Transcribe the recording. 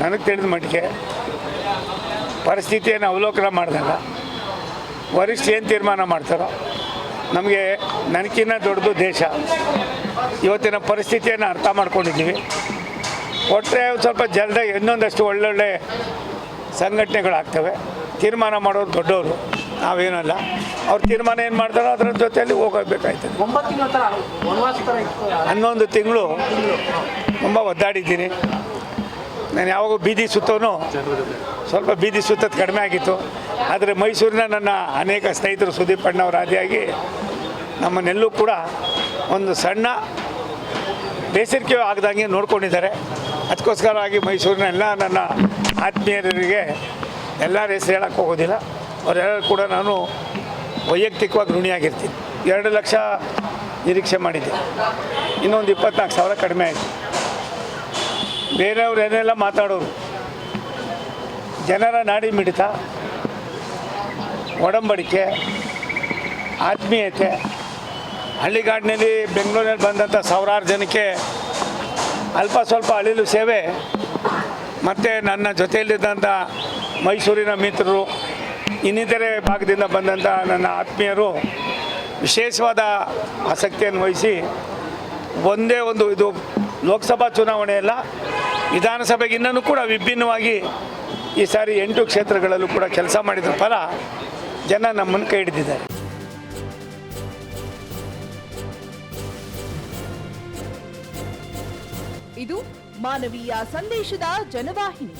ನನಗೆ ತಿಳಿದ ಮಟ್ಟಿಗೆ ಪರಿಸ್ಥಿತಿಯನ್ನು ಅವಲೋಕನ ಮಾಡಿದಾಗ ವರಿಷ್ಠ ಏನು ತೀರ್ಮಾನ ಮಾಡ್ತಾರೋ ನಮಗೆ ನನಗಿನ್ನ ದೊಡ್ಡದು ದೇಶ. ಇವತ್ತಿನ ಪರಿಸ್ಥಿತಿಯನ್ನು ಅರ್ಥ ಮಾಡ್ಕೊಂಡಿದ್ದೀವಿ. ಒಟ್ಟರೆ ಸ್ವಲ್ಪ ಜಲ್ದಾಗಿ ಇನ್ನೊಂದಷ್ಟು ಒಳ್ಳೊಳ್ಳೆ ಸಂಘಟನೆಗಳಾಗ್ತವೆ. ತೀರ್ಮಾನ ಮಾಡೋರು ದೊಡ್ಡವರು ನಾವೇನಲ್ಲ. ಅವ್ರ ತೀರ್ಮಾನ ಏನು ಮಾಡ್ತಾರೋ ಅದರ ಜೊತೆಯಲ್ಲಿ ಹೋಗಬೇಕಾಯ್ತದೆ. ಹನ್ನೊಂದು ತಿಂಗಳು. ತುಂಬ ಒದ್ದಾಡಿದ್ದೀನಿ. ನಾನು ಯಾವಾಗ ಬೀದಿ ಸುತ್ತೋನು ಸ್ವಲ್ಪ ಬೀದಿ ಸುತ್ತೋದು ಕಡಿಮೆ ಆಗಿತ್ತು. ಆದರೆ ಮೈಸೂರಿನ ನನ್ನ ಅನೇಕ ಸ್ನೇಹಿತರು ಸುದೀಪ್ ಅಣ್ಣವ್ರ ಆದಿಯಾಗಿ ನಮ್ಮನ್ನೆಲ್ಲೂ ಕೂಡ ಒಂದು ಸಣ್ಣ ಬೇಸರಿಕೆ ಆಗದಂಗೆ ನೋಡ್ಕೊಂಡಿದ್ದಾರೆ. ಅದಕ್ಕೋಸ್ಕರವಾಗಿ ಮೈಸೂರಿನ ಎಲ್ಲ ನನ್ನ ಆತ್ಮೀಯರಿಗೆ ಎಲ್ಲರ ಹೆಸರು ಹೇಳಕ್ಕೆ ಹೋಗೋದಿಲ್ಲ. ಅವರೆಲ್ಲರೂ ಕೂಡ ನಾನು ವೈಯಕ್ತಿಕವಾಗಿ ಋಣಿಯಾಗಿರ್ತೀನಿ. ಎರಡು ಲಕ್ಷ ನಿರೀಕ್ಷೆ ಮಾಡಿದ್ದೆ ಇನ್ನೊಂದು ಇಪ್ಪತ್ನಾಲ್ಕು ಸಾವಿರ ಕಡಿಮೆ ಆಯಿತು. ಬೇರೆಯವ್ರು ಏನೆಲ್ಲ ಮಾತಾಡೋರು? ಜನರ ನಾಡಿ ಮಿಡಿತ, ಒಡಂಬಡಿಕೆ, ಆತ್ಮೀಯತೆ. ಹಳ್ಳಿಗಾಡಿನಲ್ಲಿ ಬೆಂಗಳೂರಿನಲ್ಲಿ ಬಂದಂಥ ಸಾವಿರಾರು ಜನಕ್ಕೆ ಅಲ್ಪ ಸ್ವಲ್ಪ ಅಳಿಲು ಸೇವೆ. ಮತ್ತು ನನ್ನ ಜೊತೆಯಲ್ಲಿದ್ದಂಥ ಮೈಸೂರಿನ ಮಿತ್ರರು, ಇನ್ನಿತರೆ ಭಾಗದಿಂದ ಬಂದಂಥ ನನ್ನ ಆತ್ಮೀಯರು ವಿಶೇಷವಾದ ಆಸಕ್ತಿಯನ್ನು ವಹಿಸಿ ಒಂದೇ ಒಂದು ಇದು ಲೋಕಸಭಾ ಚುನಾವಣೆ ವಿಧಾನಸಭೆಗೆ ಇನ್ನೂ ಕೂಡ ವಿಭಿನ್ನವಾಗಿ ಈ ಸಾರಿ ಎಂಟು ಕ್ಷೇತ್ರಗಳಲ್ಲೂ ಕೂಡ ಕೆಲಸ ಮಾಡಿದ ಫಲ ಜನ ನಮ್ಮನ್ನು ಕೈ ಹಿಡಿದಿದ್ದಾರೆ. ಇದು ಮಾನವೀಯ ಸಂದೇಶದ ಜನವಾಹಿನಿ.